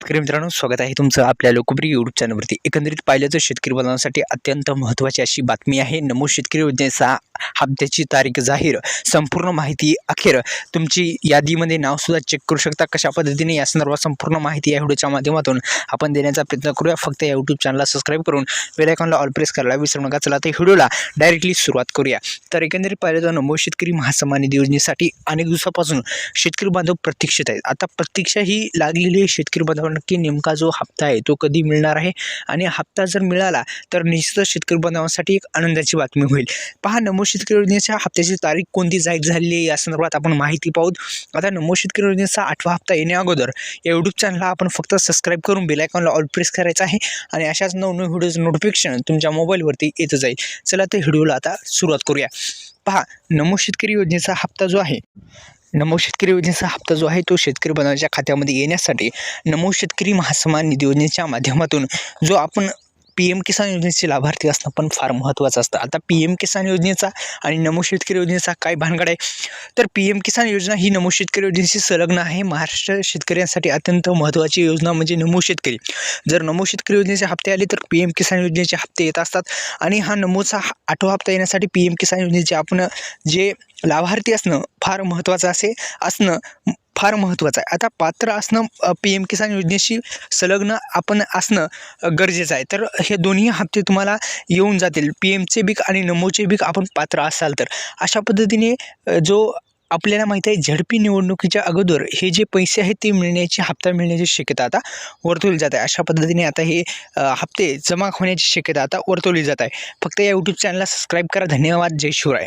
शेतकरी मित्रांनो स्वागत आहे तुमचं आपल्या लोकप्रिय यूट्यूब चॅनलवरती एकंदरीत पाहिलं तर शेतकरी बांधवांसाठी अत्यंत महत्त्वाची अशी बातमी आहे नमो शेतकरी योजनेचा हप्त्याची तारीख जाहीर. संपूर्ण माहिती अखेर. तुमची यादीमध्ये नावसुद्धा चेक करू शकता. कशा पद्धतीने या संदर्भात संपूर्ण माहिती या व्हिडिओच्या माध्यमातून आपण देण्याचा प्रयत्न करूया फक्त या यूट्यूब चॅनलला सबस्क्राईब करून बेलायकॉनला ऑल प्रेस करायला विसरू नका. चला तर व्हिडिओला डायरेक्टली सुरुवात करूया. तर एकंदरीत पाहिलं तर नमो शेतकरी महासन्मान निधी योजनेसाठी अनेक दिवसापासून शेतकरी बांधव प्रतीक्षित आहेत. आता प्रतीक्षा ही लागलेली आहे शेतकरी बांधव की नेमका जो हप्ता आहे तो कधी मिळणार आहे? आणि हप्ता जर मिळाला तर निश्चितच शेतकरी बांधवांसाठी एक आनंदाची बातमी होईल. पहा नमो शेतकरी योजनेच्या हप्त्याची तारीख कोणती जाहीर झालेली आहे? या संदर्भात आपण माहिती पाहूत. आता नमो शेतकरी योजनेचा आठवा हप्ता येण्या अगोदर या यूट्यूब चॅनलला आपण फक्त सबस्क्राईब करून बिलायकॉनला ऑल प्रेस करायचं आहे आणि अशाच नवनवीन व्हिडिओज नोटिफिकेशन तुमच्या मोबाईलवरती येत जाईल चला तर व्हिडिओला आता सुरुवात करूया. पहा नमो शेतकरी योजनेचा हप्ता जो आहे नमो शेतकरी योजनेचा हप्ता जो आहे तो शेतकरी बनवण्याच्या खात्यामध्ये येण्यासाठी नमो शेतकरी महासमान निधी योजनेच्या माध्यमातून जो आपण पी एम किसान योजनेचे लाभार्थी असणं पण फार महत्त्वाचं असतं. आता पी एम किसान योजनेचा आणि नमो शेतकरी योजनेचा काय भानगड आहे? तर पी एम किसान योजना ही नमो शेतकरी योजनेशी संलग्न आहे. महाराष्ट्र शेतकऱ्यांसाठी अत्यंत महत्त्वाची योजना म्हणजे नमो शेतकरी. जर नमो शेतकरी योजनेचे हप्ते आले तर पी एम किसान योजनेचे हप्ते येत असतात आणि हा नमोचा हा आठवा हप्ता येण्यासाठी पी एम किसान योजनेचे आपण जे लाभार्थी असणं फार महत्त्वाचं असे असणं फार महत्त्वाचं आहे. आता पात्र असणं पी एम किसान योजनेशी संलग्न आपण असणं गरजेचं आहे. तर हे दोन्ही हप्ते तुम्हाला येऊन जातील. पी एमचे बीक आणि नमोचे बीक आपण पात्र असाल तर. अशा पद्धतीने जो आपल्याला माहीत आहे झडपी निवडणुकीच्या अगोदर हे जे पैसे आहेत ते मिळण्याची हप्ता मिळण्याची शक्यता आता वर्तवली जात आहे. अशा पद्धतीने आता हे हप्ते जमा होण्याची शक्यता आता वर्तवली जात आहे. फक्त या यूट्यूब चॅनलला सबस्क्राईब करा. धन्यवाद. जय शिवराय.